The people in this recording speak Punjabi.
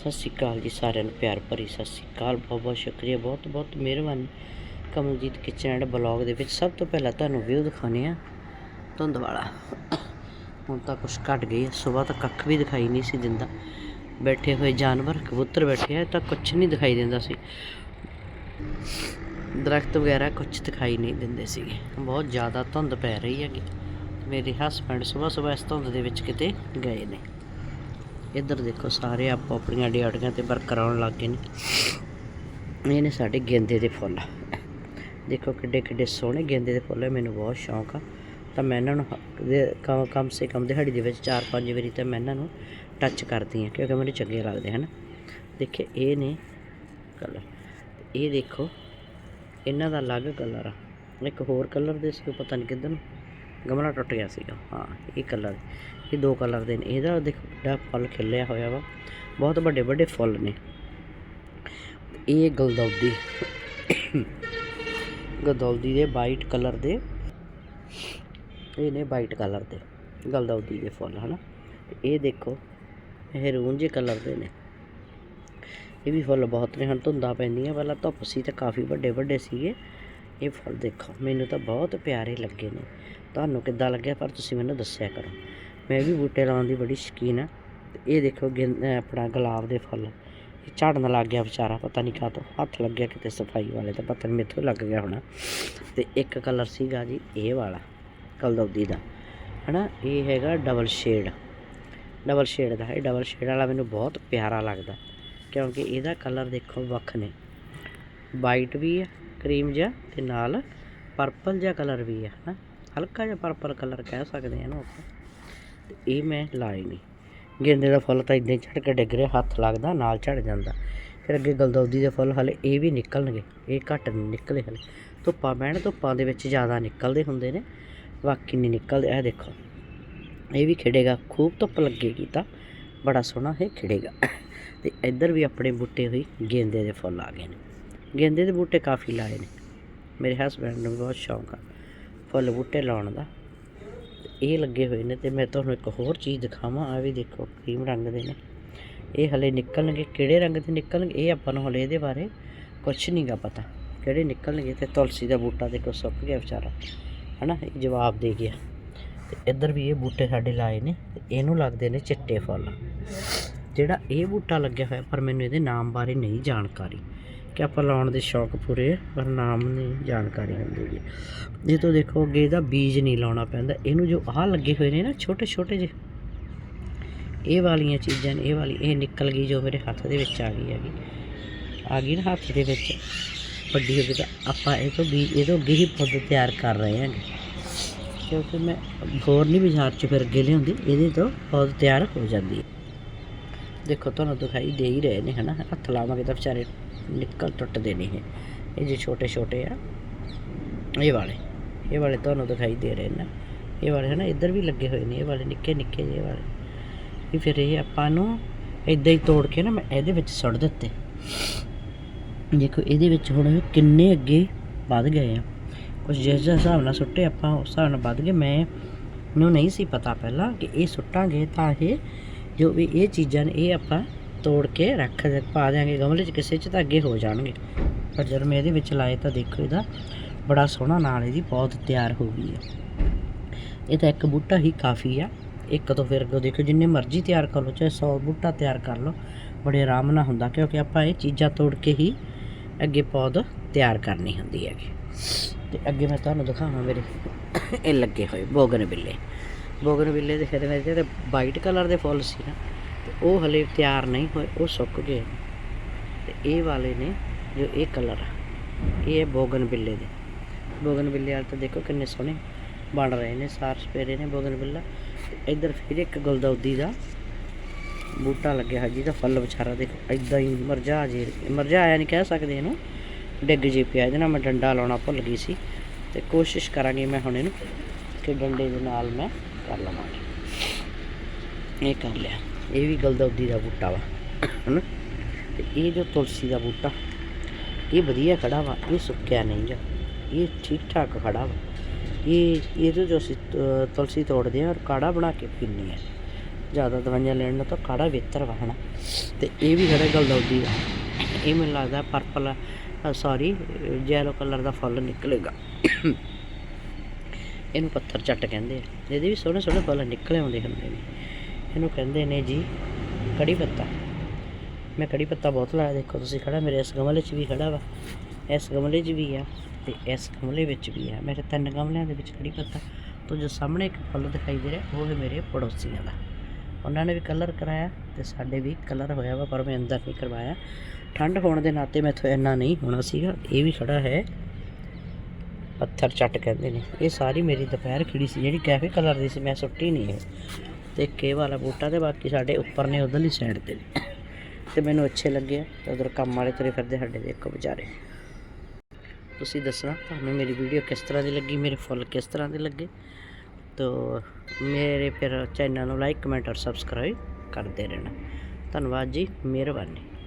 ਸਤਿ ਸ਼੍ਰੀ ਅਕਾਲ ਜੀ ਸਾਰਿਆਂ ਨੂੰ, ਪਿਆਰ ਭਰੀ ਸਤਿ ਸ਼੍ਰੀ ਅਕਾਲ, ਬਹੁਤ ਬਹੁਤ ਸ਼ੁਕਰੀਆ, ਬਹੁਤ ਬਹੁਤ ਮਿਹਰਬਾਨੀ। ਕਮਲਜੀਤ ਕਿਚਨ ਐਂਡ ਬਲੌਗ ਦੇ ਵਿੱਚ ਸਭ ਤੋਂ ਪਹਿਲਾਂ ਤੁਹਾਨੂੰ ਵਿਊ ਦਿਖਾਉਣੇ ਆ ਧੁੰਦ ਵਾਲਾ। ਹੁਣ ਤਾਂ ਕੁਛ ਘਟ ਗਈ ਹੈ, ਸਵੇਰ ਤਾਂ ਕੱਖ ਵੀ ਦਿਖਾਈ ਨਹੀਂ ਸੀ ਦਿੰਦਾ। ਬੈਠੇ ਹੋਏ ਜਾਨਵਰ, ਕਬੂਤਰ ਬੈਠੇ ਆ ਤਾਂ ਕੁਛ ਨਹੀਂ ਦਿਖਾਈ ਦਿੰਦਾ ਸੀ। ਦਰਖਤ ਵਗੈਰਾ ਕੁਛ ਦਿਖਾਈ ਨਹੀਂ ਦਿੰਦੇ ਸੀਗੇ। ਬਹੁਤ ਜ਼ਿਆਦਾ ਧੁੰਦ ਪੈ ਰਹੀ ਹੈਗੀ। ਮੇਰੇ ਹਸਬੰਡ ਸਵੇਰ ਸਵੇਰ ਇਸ ਧੁੰਦ ਦੇ ਵਿੱਚ ਕਿਤੇ ਗਏ ਨੇ। ਇੱਧਰ ਦੇਖੋ ਸਾਰੇ ਆਪੋ ਆਪਣੀਆਂ ਡਿਊਟੀਆਂ ਤੇ ਵਰਕ ਲੱਗ ਗਏ ਨੇ। ਇਹ ਨੇ ਸਾਡੇ ਗੇਂਦੇ ਦੇ ਫੁੱਲ। ਦੇਖੋ ਕਿੱਡੇ ਕਿੱਡੇ ਸੋਹਣੇ ਗੇਂਦੇ ਦੇ ਫੁੱਲ ਮੈਨੂੰ ਬਹੁਤ ਸ਼ੌਂਕ ਆ। ਤਾਂ ਮੈਂ ਇਹਨਾਂ ਨੂੰ ਕਮ ਕਮ ਸੇ ਕਮ ਦਿਹਾੜੀ ਦੇ ਵਿੱਚ 4-5 ਵਾਰੀ ਤਾਂ ਮੈਂ ਇਹਨਾਂ ਨੂੰ ਟੱਚ ਕਰਦੀ ਹਾਂ, ਕਿਉਂਕਿ ਮੈਨੂੰ ਚੰਗੇ ਲੱਗਦੇ ਹਨ। ਦੇਖੇ, ਇਹ ਨੇ ਕਲਰ ਇਹ ਦੇਖੋ, ਇਹਨਾਂ ਦਾ ਅਲੱਗ ਕਲਰ ਆ। ਇੱਕ ਹੋਰ ਕਲਰ ਦੇ ਸੀ, ਉਹ ਪਤਾ ਨਹੀਂ ਕਿੱਧਰ ਨੂੰ। ਗਮਲਾ ਟੁੱਟ ਗਿਆ ਸੀਗਾ। ਹਾਂ, ਇਹ ਕਲਰ ਇਹ ਦੋ ਕਲਰ ਦੇ ਨੇ। ਇਹਦਾ ਦੇਖੋ ਵੱਡਾ ਫੁੱਲ ਖਿਲਿਆ ਹੋਇਆ ਵਾ, ਬਹੁਤ ਵੱਡੇ ਵੱਡੇ ਫੁੱਲ ਨੇ। ਇਹ ਗਲਦੌਦੀ। ਗਲਦੌਦੀ ਦੇ ਵਾਈਟ ਕਲਰ ਦੇ। ਇਹ ਨੇ ਵਾਈਟ ਕਲਰ ਦੇ, ਗਲਦੌਦੀ ਦੇ ਫੁੱਲ, ਹਨਾ? ਤੇ ਇਹ ਦੇਖੋ, ਇਹ ਰੂਨ ਕਲਰ ਦੇ ਨੇ। ਇਹ ਵੀ ਫੁੱਲ ਬਹੁਤ ਨੇ। ਹੁਣ ਧੁੰਦਾਂ ਪੈਂਦੀਆਂ, ਪਹਿਲਾਂ ਧੁੱਪ ਸੀ ਤੇ ਕਾਫੀ ਵੱਡੇ ਵੱਡੇ ਸੀਗੇ। ਇਹ ਫੁੱਲ ਦੇਖੋ, ਮੈਨੂੰ ਤਾਂ ਬਹੁਤ ਪਿਆਰੇ ਲੱਗੇ ਨੇ। ਤੁਹਾਨੂੰ ਕਿੱਦਾਂ ਲੱਗਿਆ, ਪਰ ਤੁਸੀਂ ਮੈਨੂੰ ਦੱਸਿਆ ਕਰੋ। ਮੈਂ ਵੀ ਬੂਟੇ ਲਾਉਣ ਦੀ ਬੜੀ ਸ਼ੌਕੀਨ ਆ ਤੇ ਇਹ ਦੇਖੋ ਗਿੰ- ਆਪਣਾ ਗੁਲਾਬ ਦੇ ਫੁੱਲ। ਇਹ ਝੜਨ ਲੱਗ ਗਿਆ ਵਿਚਾਰਾ, ਪਤਾ ਨਹੀਂ ਕਾਹਤੋਂ ਹੱਥ ਲੱਗਿਆ ਕਿਤੇ ਸਫ਼ਾਈ ਵਾਲੇ ਤਾਂ ਪਤਾ ਨਹੀਂ ਮੇਥੋਂ ਲੱਗ ਗਿਆ ਹੋਣਾ। ਤੇ ਇੱਕ ਕਲਰ ਸੀਗਾ ਜੀ ਇਹ ਵਾਲਾ, ਕਲਦੌਦੀ ਦਾ। ਹਨਾ, ਇਹ ਹੈਗਾ ਡਬਲ ਸ਼ੇਡ। ਡਬਲ ਸ਼ੇਡ ਦਾ, ਇਹ ਡਬਲ ਸ਼ੇਡ ਵਾਲਾ ਮੈਨੂੰ ਬਹੁਤ ਪਿਆਰਾ ਲੱਗਦਾ। ਕਿਉਂਕਿ ਇਹਦਾ ਕਲਰ ਦੇਖੋ ਵੱਖ ਨੇ। ਵਾਈਟ ਵੀ ਹੈ ਕਰੀਮ ਜਿਹਾ ਤੇ ਨਾਲ ਪਰਪਲ ਜਿਹਾ ਕਲਰ ਵੀ ਹੈ ਹਨਾ। ਹਲਕਾ ਜਿਹਾ ਪਰਪਲ ਕਲਰ ਕਹਿ ਸਕਦੇ ਆ ਇਹਨੂੰ ਆਪਾਂ। ਤੇ ਇਹ ਮੈਂ ਲਾਏ ਨਹੀਂ ਗੇਂਦੇ ਦਾ ਫੁੱਲ ਤਾਂ ਇਦਾਂ ਝੜ ਕੇ ਡਿੱਗ ਰਿਹਾ, ਹੱਥ ਲੱਗਦਾ, ਨਾਲ ਝੜ ਜਾਂਦਾ। ਫਿਰ ਅੱਗੇ ਗਲਦੌਦੀ ਦੇ ਫੁੱਲ ਹਲੇ ਇਹ ਵੀ ਨਿਕਲਣਗੇ, ਇਹ ਘੱਟ ਨਹੀਂ ਨਿਕਲੇ ਹਲੇ। ਧੁੱਪਾਂ ਬਹਿਣ, ਧੁੱਪਾਂ ਦੇ ਵਿੱਚ ਜ਼ਿਆਦਾ ਨਿਕਲਦੇ ਹੁੰਦੇ ਨੇ, ਬਾਕੀ ਨਹੀਂ ਨਿਕਲਦੇ। ਇਹ ਦੇਖੋ, ਇਹ ਵੀ ਖਿੜੇਗਾ, ਖੂਬ ਧੁੱਪ ਲੱਗੇਗੀ ਤਾਂ ਬੜਾ ਸੋਹਣਾ ਇਹ ਖਿੜੇਗਾ। ਤੇ ਇੱਧਰ ਵੀ ਆਪਣੇ ਬੂਟੇ ਹੋਈ ਗੇਂਦੇ ਦੇ ਫੁੱਲ ਆ ਗਏ ਨੇ। ਗੇਂਦੇ ਦੇ ਬੂਟੇ ਕਾਫੀ ਲਾਏ ਨੇ। ਮੇਰੇ ਹਸਬੰਡ ਨੂੰ ਵੀ ਬਹੁਤ ਸ਼ੌਂਕ ਆ। ਫੁੱਲ ਬੂਟੇ ਲਾਉਣ ਦਾ। ਇਹ ਲੱਗੇ ਹੋਏ ਨੇ ਤੇ ਮੈਂ ਤੁਹਾਨੂੰ ਇੱਕ ਹੋਰ ਚੀਜ਼ ਦਿਖਾਵਾਂ ਆ ਵੀ ਦੇਖੋ, ਕਰੀਮ ਰੰਗ ਦੇ ਨੇ। ਇਹ ਹਲੇ ਨਿਕਲਣਗੇ, ਕਿਹੜੇ ਰੰਗ ਦੇ ਨਿਕਲਣਗੇ, ਇਹ ਆਪਾਂ ਨੂੰ ਹਲੇ ਇਹਦੇ ਬਾਰੇ ਕੁਝ ਨਹੀਂਗਾ ਪਤਾ। ਕਿਹੜੇ ਨਿਕਲਣਗੇ ਤੇ ਤੁਲਸੀ ਦਾ ਬੂਟਾ ਦੇਖੋ, ਸੁੱਕ ਗਿਆ ਵਿਚਾਰਾ। ਹਨਾ, ਇਹ ਜਵਾਬ ਦੇ ਗਿਆ। ਤੇ ਇੱਧਰ ਵੀ ਇਹ ਬੂਟੇ ਸਾਡੇ ਲਾਏ ਨੇ ਤੇ ਇਹਨੂੰ ਲੱਗਦੇ ਨੇ ਚਿੱਟੇ ਫੁੱਲ। ਜਿਹੜਾ ਇਹ ਬੂਟਾ ਲੱਗਿਆ ਹੋਇਆ, ਪਰ ਮੈਨੂੰ ਇਹਦੇ ਨਾਮ ਬਾਰੇ ਨਹੀਂ ਜਾਣਕਾਰੀ। ਕਿ ਆਪਾਂ ਲਾਉਣ ਦੇ ਸ਼ੌਕ ਪੂਰੇ ਆ, ਪਰ ਨਾਮ ਨਹੀਂ ਜਾਣਕਾਰੀ ਹੁੰਦੀ ਜੀ ਇਹ ਤੋਂ ਦੇਖੋ ਅੱਗੇ ਇਹਦਾ ਬੀਜ ਨਹੀਂ ਲਾਉਣਾ ਪੈਂਦਾ ਇਹਨੂੰ ਜੋ ਆਹ ਲੱਗੇ ਹੋਏ ਨੇ ਨਾ ਛੋਟੇ ਛੋਟੇ ਜਿਹੇ ਇਹ ਵਾਲੀਆਂ ਚੀਜ਼ਾਂ ਨੇ ਇਹ ਵਾਲੀ ਇਹ ਨਿਕਲ ਗਈ ਜੋ ਮੇਰੇ ਹੱਥ ਦੇ ਵਿੱਚ ਆ ਗਈ ਹੈਗੀ। ਆ ਗਈ ਨਾ ਹੱਥ ਦੇ ਵਿੱਚ ਵੱਡੀ ਹੋ ਗਈ ਤਾਂ ਆਪਾਂ ਇਹ ਤੋਂ ਬੀਜ ਇਹ ਤੋਂ ਅੱਗੇ ਹੀ ਪੌਦੇ ਤਿਆਰ ਕਰ ਰਹੇ ਹਾਂਗੇ। ਕਿਉਂਕਿ ਮੈਂ ਹੋਰ ਨਹੀਂ ਬਾਜ਼ਾਰ 'ਚ ਫਿਰ ਅੱਗੇ ਲਿਆਉਂਦੀ ਇਹਦੇ ਤੋਂ ਪੌਦ ਤਿਆਰ ਹੋ ਜਾਂਦੀ ਹੈ। ਦੇਖੋ ਤੁਹਾਨੂੰ ਦਿਖਾਈ ਦੇ ਹੀ ਰਹੇ ਨੇ ਹਨਾ ਹੱਥ ਲਾਵਾਂਗੇ ਤਾਂ ਵਿਚਾਰੇ ਨਿਕਲ ਟੁੱਟਦੇ ਨਹੀਂ ਇਹ। ਇਹ ਜੇ ਛੋਟੇ ਛੋਟੇ ਆ, ਇਹ ਵਾਲੇ ਇਹ ਵਾਲੇ ਤੁਹਾਨੂੰ ਦਿਖਾਈ ਦੇ ਰਹੇ ਨੇ। ਇਹ ਵਾਲੇ ਹਨਾ, ਇੱਧਰ ਵੀ ਲੱਗੇ ਹੋਏ ਨੇ, ਇਹ ਵਾਲੇ ਨਿੱਕੇ ਨਿੱਕੇ ਜਿਹੇ ਵਾਲੇ। ਵੀ ਫਿਰ ਇਹ ਆਪਾਂ ਨੂੰ ਇਦਾਂ ਹੀ ਤੋੜ ਕੇ ਨਾ ਮੈਂ ਇਹਦੇ ਵਿੱਚ ਸੁੱਟ ਦਿੱਤੇ। ਦੇਖੋ, ਇਹਦੇ ਵਿੱਚ ਹੁਣ ਕਿੰਨੇ ਅੱਗੇ ਵੱਧ ਗਏ ਆ। ਕੁਝ ਜਿਸ ਜਿਸ ਹਿਸਾਬ ਨਾਲ ਸੁੱਟੇ ਆਪਾਂ, ਉਸ ਹਿਸਾਬ ਨਾਲ ਵੱਧ ਗਏ। ਮੈਂ ਨੂੰ ਨਹੀਂ ਸੀ ਪਤਾ ਪਹਿਲਾਂ ਕਿ ਇਹ ਸੁੱਟਾਂਗੇ ਤਾਂ ਇਹ, ਜੋ ਵੀ ਇਹ ਚੀਜ਼ਾਂ ਨੇ, ਇਹ ਆਪਾਂ ਤੋੜ ਕੇ ਰੱਖ ਦੇ ਪਾ ਦਿਆਂਗੇ ਗਮਲੇ 'ਚ, ਕਿਸੇ 'ਚ ਤਾਂ ਅੱਗੇ ਹੋ ਜਾਣਗੇ। ਪਰ ਜਦ ਮੈਂ ਇਹਦੇ ਵਿੱਚ ਲਾਏ ਤਾਂ ਦੇਖੋ ਇਹਦਾ ਬੜਾ ਸੋਹਣਾ ਨਾਲ ਇਹਦੀ ਪੌਦ ਤਿਆਰ ਹੋ ਗਈ ਹੈ। ਇਹ ਤਾਂ ਇੱਕ ਬੂਟਾ ਹੀ ਕਾਫੀ ਆ। ਇੱਕ ਤੋਂ ਫਿਰ ਅੱਗੋਂ ਦੇਖੋ, ਜਿੰਨੇ ਮਰਜ਼ੀ ਤਿਆਰ ਕਰ ਲਓ, ਚਾਹੇ 100 ਬੂਟਾ ਤਿਆਰ ਕਰ ਲਓ, ਬੜੇ ਆਰਾਮ ਨਾਲ ਹੁੰਦਾ, ਕਿਉਂਕਿ ਆਪਾਂ ਇਹ ਚੀਜ਼ਾਂ ਤੋੜ ਕੇ ਹੀ ਅੱਗੇ ਪੌਦ ਤਿਆਰ ਕਰਨੀ ਹੁੰਦੀ ਹੈਗੀ। ਤੇ ਅੱਗੇ ਮੈਂ ਤੁਹਾਨੂੰ ਦਿਖਾਵਾਂ ਮੇਰੇ ਇਹ ਲੱਗੇ ਹੋਏ ਬੋਗਨ ਬਿੱਲੇ। ਬੋਗਨ ਬਿੱਲੇ ਦੇ ਫਿਰ ਮੇਰੇ ਜਿਹੜੇ ਵਾਈਟ ਕਲਰ ਦੇ ਫੁੱਲ ਸੀ ਨਾ ਉਹ ਹਲੇ ਤਿਆਰ ਨਹੀਂ ਹੋਏ, ਉਹ ਸੁੱਕ ਗਏ ਤੇ ਇਹ ਵਾਲੇ ਨੇ ਜੋ ਇਹ ਕਲਰ ਆ, ਇਹ ਹੈ ਬੋਗਨ ਬਿੱਲੇ ਦੇ। ਬੋਗਨ ਬਿੱਲੇ ਵਾਲੇ ਤਾਂ ਦੇਖੋ ਕਿੰਨੇ ਸੋਹਣੇ ਬਣ ਰਹੇ ਨੇ, ਸਾਰ ਸਪੇਰੇ ਨੇ ਬੋਗਨ ਬਿੱਲਾ। ਇੱਧਰ ਫਿਰ ਇੱਕ ਗੁਲਦੌਦੀ ਦਾ ਬੂਟਾ ਲੱਗਿਆ ਹੈ ਜਿਹਦਾ ਫੁੱਲ ਵਿਚਾਰਾ ਦੇਖੋ ਐਦਾਂ ਹੀ ਮਰਝਾ ਜੇ ਮਰਝਾਇਆ ਨਹੀਂ ਕਹਿ ਸਕਦੇ ਇਹਨੂੰ। ਡਿੱਗ ਜੇ ਪਿਆ, ਇਹਦੇ ਨਾਲ ਮੈਂ ਡੰਡਾ ਲਾਉਣਾ ਭੁੱਲ ਗਈ ਸੀ। ਤੇ ਕੋਸ਼ਿਸ਼ ਕਰਾਂਗੀ ਮੈਂ ਹੁਣ ਇਹਨੂੰ ਕਿ ਡੰਡੇ ਦੇ ਨਾਲ ਮੈਂ ਕਰ ਲਵਾਂਗੀ। ਇਹ ਕਰ ਲਿਆ। ਇਹ ਵੀ ਗਲਦੌਦੀ ਦਾ ਬੂਟਾ ਵਾ, ਹਨਾ? ਤੇ ਇਹ ਜੋ ਤੁਲਸੀ ਦਾ ਬੂਟਾ, ਇਹ ਵਧੀਆ ਖੜਾ ਵਾ, ਇਹ ਸੁੱਕਿਆ ਨਹੀਂ ਗਾ, ਇਹ ਠੀਕ ਠਾਕ ਖੜਾ ਵਾ। ਇਹ ਇਹ ਤੋਂ ਜੋ ਅਸੀਂ ਤੁਲਸੀ ਤੋੜਦੇ ਆ ਔਰ ਕਾੜਾ ਬਣਾ ਕੇ ਪੀਂਦੇ ਆ। ਜ਼ਿਆਦਾ ਦਵਾਈਆਂ ਲੈਣ ਨਾਲ ਤਾਂ ਕਾੜਾ ਬਿਹਤਰ ਵਾ, ਹਨਾ? ਤੇ ਇਹ ਵੀ ਖੜਾ ਗਲਦੌਦੀ ਦਾ ਇਹ ਮੈਨੂੰ ਲੱਗਦਾ ਪਰਪਲ ਸੌਰੀ ਜੈਲੋ ਕਲਰ ਦਾ ਫੁੱਲ ਨਿਕਲੇਗਾ। ਇਹਨੂੰ ਪੱਥਰ ਚੱਟ ਕਹਿੰਦੇ ਆ। ਇਹਦੇ ਵੀ ਸੋਹਣੇ ਸੋਹਣੇ ਫੁੱਲ ਨਿਕਲੇ ਆਉਂਦੇ ਹੁੰਦੇ ਨੇ। ਇਹਨੂੰ ਕਹਿੰਦੇ ਨੇ ਜੀ ਕੜੀ ਪੱਤਾ। ਮੈਂ ਕੜੀ ਪੱਤਾ ਬਹੁਤ ਲਾਇਆ, ਦੇਖੋ ਤੁਸੀਂ ਖੜਾ, ਮੇਰੇ ਇਸ ਗਮਲੇ 'ਚ ਵੀ ਖੜਾ ਵਾ। ਇਸ ਗਮਲੇ 'ਚ ਵੀ ਆ ਤੇ ਇਸ ਗਮਲੇ ਵਿੱਚ ਵੀ ਆ। ਮੇਰੇ ਤਿੰਨ ਗਮਲਿਆਂ ਦੇ ਵਿੱਚ ਕੜੀ ਪੱਤਾ। ਤੋਂ ਜੋ ਸਾਹਮਣੇ ਇੱਕ ਫੁੱਲ ਦਿਖਾਈ ਦੇ ਰਿਹਾ, ਉਹ ਹੈ ਮੇਰੇ ਪੜੋਸੀਆਂ ਦਾ। ਉਹਨਾਂ ਨੇ ਵੀ ਕਲਰ ਕਰਾਇਆ ਤੇ ਸਾਡੇ ਵੀ ਕਲਰ ਹੋਇਆ ਵਾ, ਪਰ ਮੈਂ ਅੰਦਰ ਨਹੀਂ ਕਰਵਾਇਆ। ਠੰਡ ਹੋਣ ਦੇ ਨਾਤੇ ਮੈਥੋਂ ਇੰਨਾ ਨਹੀਂ ਹੋਣਾ ਸੀਗਾ। ਇਹ ਵੀ ਖੜਾ ਹੈ, ਪੱਥਰ ਚੱਟ ਕਹਿੰਦੇ ਨੇ। ਇਹ ਸਾਰੀ ਮੇਰੀ ਦੁਪਹਿਰ ਖਿੜੀ ਸੀ, ਜਿਹੜੀ ਕੈਫੇ ਕਲਰ ਦੀ ਸੀ, ਮੈਂ ਸੁੱਟੀ ਨਹੀਂ ਇਹ ਤੇ ਕੇ ਵਾਲਾ ਬੂਟਾ ਤੇ ਬਾਕੀ ਸਾਡੇ ਉੱਪਰ ਨੇ, ਉਧਰਲੀ ਸਾਈਡ ਤੇ ਨੇ। ਤੇ ਮੈਨੂੰ ਅੱਛੇ ਲੱਗੇ ਤੇ ਉਧਰ ਕੰਮ ਵਾਲੇ ਤੁਰੇ ਫਿਰਦੇ, ਸਾਡੇ ਦੇਖੋ ਵਿਚਾਰੇ। ਤੁਸੀਂ ਦੱਸਣਾ, ਤੁਹਾਨੂੰ ਮੇਰੀ ਵੀਡੀਓ ਕਿਸ ਤਰ੍ਹਾਂ ਦੀ ਲੱਗੀ, ਮੇਰੇ ਫੁੱਲ ਕਿਸ ਤਰ੍ਹਾਂ ਦੇ ਲੱਗੇ? ਤੋ ਮੇਰੇ ਫਿਰ ਚੈਨਲ ਨੂੰ ਲਾਈਕ ਕਮੈਂਟ ਔਰ ਸਬਸਕ੍ਰਾਈਬ ਕਰਦੇ ਰਹਿਣਾ। ਧੰਨਵਾਦ ਜੀ, ਮਿਹਰਬਾਨੀ।